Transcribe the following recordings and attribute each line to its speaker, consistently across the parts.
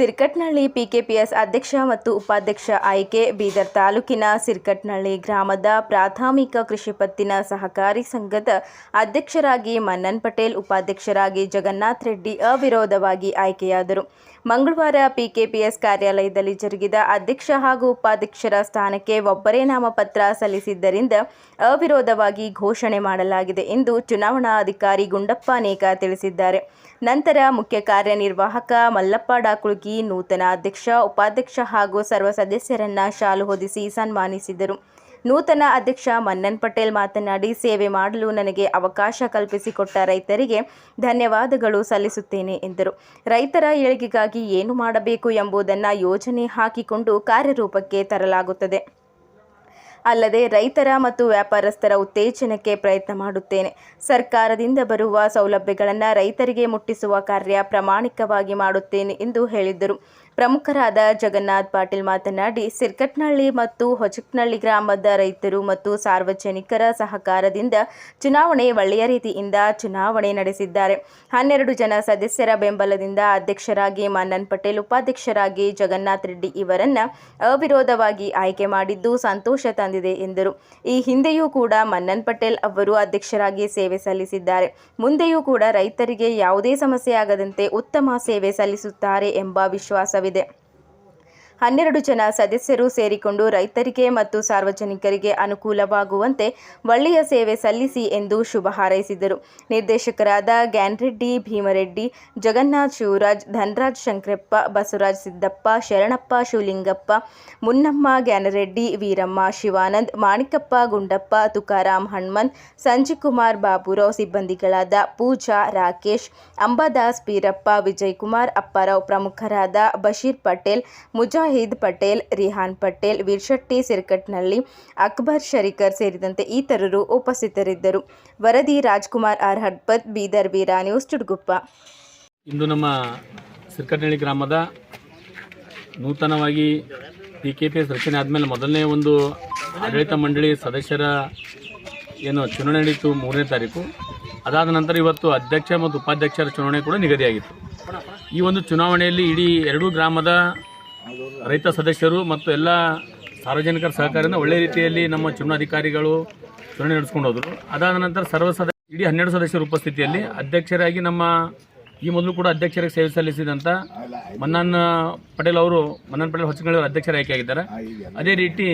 Speaker 1: Sirkatnalli PKPS ಅಧ್ಯಕ್ಷ ಮತ್ತು ಉಪಾಧ್ಯಕ್ಷ ಆಯ್ಕೆ, ಬೀದರ್ ತಾಲೂಕಿನ ಸಿರ್ಕಟ್ನಹಳ್ಳಿ ಗ್ರಾಮದ ಪ್ರಾಥಮಿಕ ಕೃಷಿ ಪತ್ತಿನ ಸಹಕಾರಿ ಸಂಘದ ಅಧ್ಯಕ್ಷರಾಗಿ ಮನ್ನನ್ ಪಟೇಲ್, ಉಪಾಧ್ಯಕ್ಷರಾಗಿ ಜಗನ್ನಾಥ್ ರೆಡ್ಡಿ ಅವಿರೋಧವಾಗಿ ಆಯ್ಕೆಯಾದರು. ಮಂಗಳವಾರ ಪಿಕೆಪಿಎಸ್ ಕಾರ್ಯಾಲಯದಲ್ಲಿ ಜರುಗಿದ ಅಧ್ಯಕ್ಷ ಹಾಗೂ ಉಪಾಧ್ಯಕ್ಷರ ಸ್ಥಾನಕ್ಕೆ ಒಬ್ಬರೇ ನಾಮಪತ್ರ ಸಲ್ಲಿಸಿದ್ದರಿಂದ ಅವಿರೋಧವಾಗಿ ಘೋಷಣೆ ಮಾಡಲಾಗಿದೆ ಎಂದು ಚುನಾವಣಾ ಅಧಿಕಾರಿ ಗುಂಡಪ್ಪ ನೇಕ ತಿಳಿಸಿದ್ದಾರೆ. ನಂತರ ಮುಖ್ಯ ಕಾರ್ಯನಿರ್ವಾಹಕ ಮಲ್ಲಪ್ಪ ಡಾಕುಳ್ಗಿ ನೂತನ ಅಧ್ಯಕ್ಷ, ಉಪಾಧ್ಯಕ್ಷ ಹಾಗೂ ಸರ್ವ ಸದಸ್ಯರನ್ನ ಶಾಲು ಹೊದಿಸಿ ಸನ್ಮಾನಿಸಿದರು. ನೂತನ ಅಧ್ಯಕ್ಷ ಮನ್ನನ್ ಪಟೇಲ್ ಮಾತನಾಡಿ, ಸೇವೆ ಮಾಡಲು ನನಗೆ ಅವಕಾಶ ಕಲ್ಪಿಸಿಕೊಟ್ಟ ರೈತರಿಗೆ ಧನ್ಯವಾದಗಳು ಸಲ್ಲಿಸುತ್ತೇನೆ ಎಂದರು. ರೈತರ ಏಳಿಗೆಗಾಗಿ ಏನು ಮಾಡಬೇಕು ಎಂಬುದನ್ನು ಯೋಜನೆ ಹಾಕಿಕೊಂಡು ಕಾರ್ಯರೂಪಕ್ಕೆ ತರಲಾಗುತ್ತದೆ. ಅಲ್ಲದೆ ರೈತರ ಮತ್ತು ವ್ಯಾಪಾರಸ್ಥರ ಉತ್ತೇಜನಕ್ಕೆ ಪ್ರಯತ್ನ ಮಾಡುತ್ತೇನೆ. ಸರ್ಕಾರದಿಂದ ಬರುವ ಸೌಲಭ್ಯಗಳನ್ನು ರೈತರಿಗೆ ಮುಟ್ಟಿಸುವ ಕಾರ್ಯ ಪ್ರಾಮಾಣಿಕವಾಗಿ ಮಾಡುತ್ತೇನೆ ಎಂದು ಹೇಳಿದ್ದರು. ಪ್ರಮುಖರಾದ ಜಗನ್ನಾಥ್ ಪಾಟೀಲ್ ಮಾತನಾಡಿ ಸಿರ್ಕಟ್ನಳ್ಳಿ ಮತ್ತು ಹೊಚಕ್ನಳ್ಳಿ ಗ್ರಾಮದ ರೈತರು ಮತ್ತು ಸಾರ್ವಜನಿಕರ ಸಹಕಾರದಿಂದ ಚುನಾವಣೆ ಒಳ್ಳೆಯ ರೀತಿಯಿಂದ ಚುನಾವಣೆ ನಡೆಸಿದ್ದಾರೆ. ಹನ್ನೆರಡು ಜನ ಸದಸ್ಯರ ಬೆಂಬಲದಿಂದ ಅಧ್ಯಕ್ಷರಾಗಿ ಮನ್ನನ್ ಪಟೇಲ್, ಉಪಾಧ್ಯಕ್ಷರಾಗಿ ಜಗನ್ನಾಥ್ ರೆಡ್ಡಿ ಇವರನ್ನ ಅವಿರೋಧವಾಗಿ ಆಯ್ಕೆ ಮಾಡಿದ್ದು ಸಂತೋಷ ತಂದಿದೆ ಎಂದರು. ಈ ಹಿಂದೆಯೂ ಕೂಡ ಮನ್ನನ್ ಪಟೇಲ್ ಅವರು ಅಧ್ಯಕ್ಷರಾಗಿ ಸೇವೆ ಸಲ್ಲಿಸಿದ್ದಾರೆ. ಮುಂದೆಯೂ ಕೂಡ ರೈತರಿಗೆ ಯಾವುದೇ ಸಮಸ್ಯೆ ಆಗದಂತೆ ಉತ್ತಮ ಸೇವೆ ಸಲ್ಲಿಸುತ್ತಾರೆ ಎಂಬ ವಿಶ್ವಾಸವಿದೆ. ಆರಂಭವಾಗಿದೆ ಹನ್ನೆರಡು ಜನ ಸದಸ್ಯರು ಸೇರಿಕೊಂಡು ರೈತರಿಗೆ ಮತ್ತು ಸಾರ್ವಜನಿಕರಿಗೆ ಅನುಕೂಲವಾಗುವಂತೆ ಒಳ್ಳೆಯ ಸೇವೆ ಸಲ್ಲಿಸಿ ಎಂದು ಶುಭ ಹಾರೈಸಿದರು. ನಿರ್ದೇಶಕರಾದ ಗ್ಯಾನ್ರೆಡ್ಡಿ, ಭೀಮರೆಡ್ಡಿ, ಜಗನ್ನಾಥ್ ಶಿವರಾಜ್, ಧನರಾಜ್ ಶಂಕರಪ್ಪ, ಬಸವರಾಜ್ ಸಿದ್ದಪ್ಪ, ಶರಣಪ್ಪ ಶಿವಲಿಂಗಪ್ಪ, ಮುನ್ನಮ್ಮ ಗ್ಯಾನರೆಡ್ಡಿ, ವೀರಮ್ಮ ಶಿವಾನಂದ್, ಮಾಣಿಕಪ್ಪ ಗುಂಡಪ್ಪ, ತುಕಾರಾಮ್ ಹಣ್ಮಂತ್ ಸಂಜಯಕುಮಾರ್ ಬಾಬುರಾವ್ ಸಿಬ್ಬಂದಿಗಳಾದ ಪೂಜಾ ರಾಕೇಶ್, ಅಂಬಾದಾಸ್ ಬೀರಪ್ಪ ವಿಜಯಕುಮಾರ್ ಅಪ್ಪಾರಾವ್ ಪ್ರಮುಖರಾದ ಬಶೀರ್ ಪಟೇಲ್ ಮುಜಾಹಿದ್ ಪಟೇಲ್, ರಿಹಾನ್ ಪಟೇಲ್, ವೀರ್ಶೆಟ್ಟಿ ಸಿರ್ಕಟ್ನಲ್ಲಿ ಅಕ್ಬರ್ ಶರೀಕರ್ ಸೇರಿದಂತೆ ಇತರರು ಉಪಸ್ಥಿತರಿದ್ದರು. ವರದಿ ರಾಜ್ಕುಮಾರ್ ಆರ್. ಹಡ್ಪತ್ ಬೀದರ್ ವೀರಾ ನ್ಯೂಸ್ ಚುಡ್ಗುಪ್ಪ
Speaker 2: ಇಂದು ನಮ್ಮ ಸಿರ್ಕಟ್ನಳ್ಳಿ ಗ್ರಾಮದ ನೂತನವಾಗಿ ಪಿ ಕೆ ಪಿ ಎಸ್ ರಚನೆ ಆದಮೇಲೆ ಮೊದಲನೇ ಒಂದು ಆಡಳಿತ ಮಂಡಳಿ ಸದಸ್ಯರ ಏನು ಚುನಾವಣೆ ನಡೀತು ಮೂರನೇ ತಾರೀಕು. ಅದಾದ ನಂತರ ಇವತ್ತು ಅಧ್ಯಕ್ಷ ಮತ್ತು ಉಪಾಧ್ಯಕ್ಷರ ಚುನಾವಣೆ ಕೂಡ ನಿಗದಿಯಾಗಿತ್ತು. ಈ ಒಂದು ಚುನಾವಣೆಯಲ್ಲಿ ಇಡೀ ಎರಡೂ ಗ್ರಾಮದ ರೈತ ಸದಸ್ಯರು ಮತ್ತು ಎಲ್ಲ ಸಾರ್ವಜನಿಕರ ಸಹಕಾರದಿಂದ ಒಳ್ಳೆ ರೀತಿಯಲ್ಲಿ ನಮ್ಮ ಚುನಾವಣಾಧಿಕಾರಿಗಳು ಚುನಾವಣೆ ನಡೆಸ್ಕೊಂಡು ಹೋದರು. ಅದಾದ ನಂತರ ಸರ್ವ ಸದಸ್ಯ ಇಡೀ ಹನ್ನೆರಡು ಸದಸ್ಯರ ಉಪಸ್ಥಿತಿಯಲ್ಲಿ ಅಧ್ಯಕ್ಷರಾಗಿ ನಮ್ಮ ಈ ಮೊದಲು ಕೂಡ ಅಧ್ಯಕ್ಷರಿಗೆ ಸೇವೆ ಸಲ್ಲಿಸಿದಂಥ ಮನ್ನನ್ ಪಟೇಲ್ ಅವರು, ಮನ್ನನ್ ಪಟೇಲ್ ಅವರು ಅಧ್ಯಕ್ಷರ ಆಯ್ಕೆಯಾಗಿದ್ದಾರೆ. ಅದೇ ರೀತಿ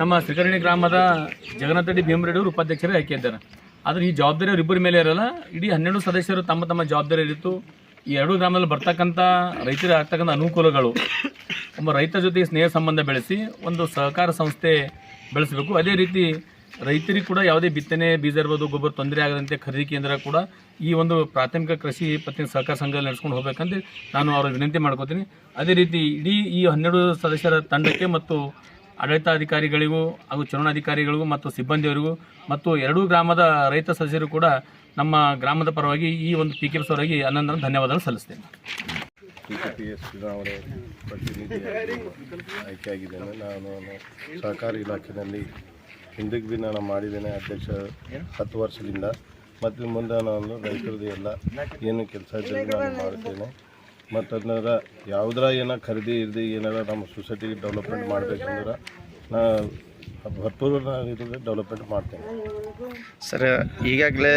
Speaker 2: ನಮ್ಮ ಶ್ರೀಕರಣಿ ಗ್ರಾಮದ ಜಗನ್ನಾಥ ರೆಡ್ಡಿ ಭೀಮರೆಡ್ಡಿ ಅವರು ಉಪಾಧ್ಯಕ್ಷರೇ ಆಯ್ಕೆಯಿದ್ದಾರೆ ಆದರೆ ಈ ಜವಾಬ್ದಾರಿ ಇಬ್ಬರ ಮೇಲೆ ಇರಲ್ಲ. ಇಡೀ ಹನ್ನೆರಡು ಸದಸ್ಯರು ತಮ್ಮ ತಮ್ಮ ಜವಾಬ್ದಾರಿ ಇರಿತು ಈ ಎರಡು ಗ್ರಾಮದಲ್ಲಿ ಬರ್ತಕ್ಕಂಥ ರೈತರಿಗೆ ಆಗ್ತಕ್ಕಂಥ ಅನುಕೂಲಗಳು ಒಬ್ಬ ರೈತರ ಜೊತೆ ಸ್ನೇಹ ಸಂಬಂಧ ಬೆಳೆಸಿ, ಒಂದು ಸಹಕಾರ ಸಂಸ್ಥೆ ಬೆಳೆಸಬೇಕು. ಅದೇ ರೀತಿ ರೈತರಿಗೆ ಕೂಡ ಯಾವುದೇ ಬಿತ್ತನೆ, ಬೀಜ ಇರ್ಬೋದು, ಗೊಬ್ಬರ ತೊಂದರೆ ಆಗದಂತೆ ಖರೀದಿ ಕೇಂದ್ರ ಕೂಡ ಈ ಒಂದು ಪ್ರಾಥಮಿಕ ಕೃಷಿ ಪತ್ತಿನ ಸಹಕಾರ ಸಂಘದಲ್ಲಿ ನಡೆಸ್ಕೊಂಡು ಹೋಗ್ಬೇಕಂತ ನಾನು ಅವ್ರಿಗೆ ವಿನಂತಿ ಮಾಡ್ಕೋತೀನಿ. ಅದೇ ರೀತಿ ಇಡೀ ಈ ಹನ್ನೆರಡು ಸದಸ್ಯರ ತಂಡಕ್ಕೆ ಮತ್ತು ಆಡಳಿತಾಧಿಕಾರಿಗಳಿಗೂ ಹಾಗೂ ಚುನಾವಣಾಧಿಕಾರಿಗಳಿಗೂ ಮತ್ತು ಸಿಬ್ಬಂದಿಯವರಿಗೂ ಮತ್ತು ಎರಡೂ ಗ್ರಾಮದ ರೈತ ಸದಸ್ಯರು ಕೂಡ ನಮ್ಮ ಗ್ರಾಮದ ಪರವಾಗಿ ಈ ಒಂದು ಪಿ ಕೆ ಅವರಾಗಿ ಅನಂತರ ಧನ್ಯವಾದಗಳು ಸಲ್ಲಿಸ್ತೇನೆ.
Speaker 3: ಎಸ್ ನಾನು ಸಹಕಾರಿ ಇಲಾಖೆಯಲ್ಲಿ ಹಿಂದಕ್ಕೆ ಭೀ ನಾನು ಮಾಡಿದ್ದೇನೆ ಅಧ್ಯಕ್ಷ ಹತ್ತು ವರ್ಷದಿಂದ. ಮತ್ತು ಮುಂದೆ ನಾನು ರೈತರದ್ದು ಎಲ್ಲ ಏನು ಕೆಲಸ ಇದ್ದರೆ ನಾನು ಮಾಡ್ತೇನೆ ಮತ್ತು ಅದನ್ನ ಯಾವುದರ ಏನೋ ಖರೀದಿ ಇರ್ದಿ ಏನಾರ ನಮ್ಮ ಸೊಸೈಟಿಗೆ ಡೆವಲಪ್ಮೆಂಟ್ ಮಾಡ್ಬೇಕಂದ್ರೆ ನಾ ಭರ್ಪೂರ ಡೆವಲಪ್ಮೆಂಟ್ ಮಾಡ್ತೇನೆ.
Speaker 4: ಸರ್ ಈಗಾಗಲೇ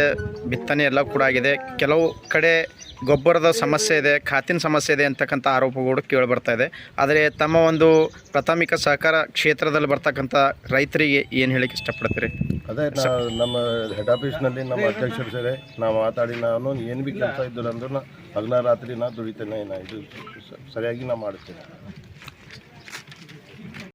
Speaker 4: ಬಿತ್ತನೆ ಎಲ್ಲ ಕೂಡ ಆಗಿದೆ. ಕೆಲವು ಕಡೆ ಗೊಬ್ಬರದ ಸಮಸ್ಯೆ ಇದೆ ಖಾತಿನ ಸಮಸ್ಯೆ ಇದೆ ಅಂತಕ್ಕಂಥ ಆರೋಪಗಳು ಕೇಳಿ ಬರ್ತಾ ಇದೆ. ಆದರೆ ತಮ್ಮ ಒಂದು ಪ್ರಾಥಮಿಕ ಸಹಕಾರ ಕ್ಷೇತ್ರದಲ್ಲಿ ಬರ್ತಕ್ಕಂಥ ರೈತರಿಗೆ ಏನು ಹೇಳಕ್ಕೆ ಇಷ್ಟಪಡ್ತೀರಿ?
Speaker 3: ಅದೇ ನಮ್ಮ ಹೆಡ್ ಆಫೀಸ್ನಲ್ಲಿ ನಮ್ಮ ಅಧ್ಯಕ್ಷರು ಸರಿ ನಾವು ಮಾತಾಡಿ ನಾನು ಏನು ಭೀ ಕೆಲಸ ಇದ್ದಿಲ್ಲ ಅಂದ್ರೂ ಹಗ್ನ ಹಗಲ ರಾತ್ರಿ ನಾ ದುಡಿತೇನೆ ಇದು ಸರಿಯಾಗಿ ನಾ ಮಾಡ್ತೇನೆ.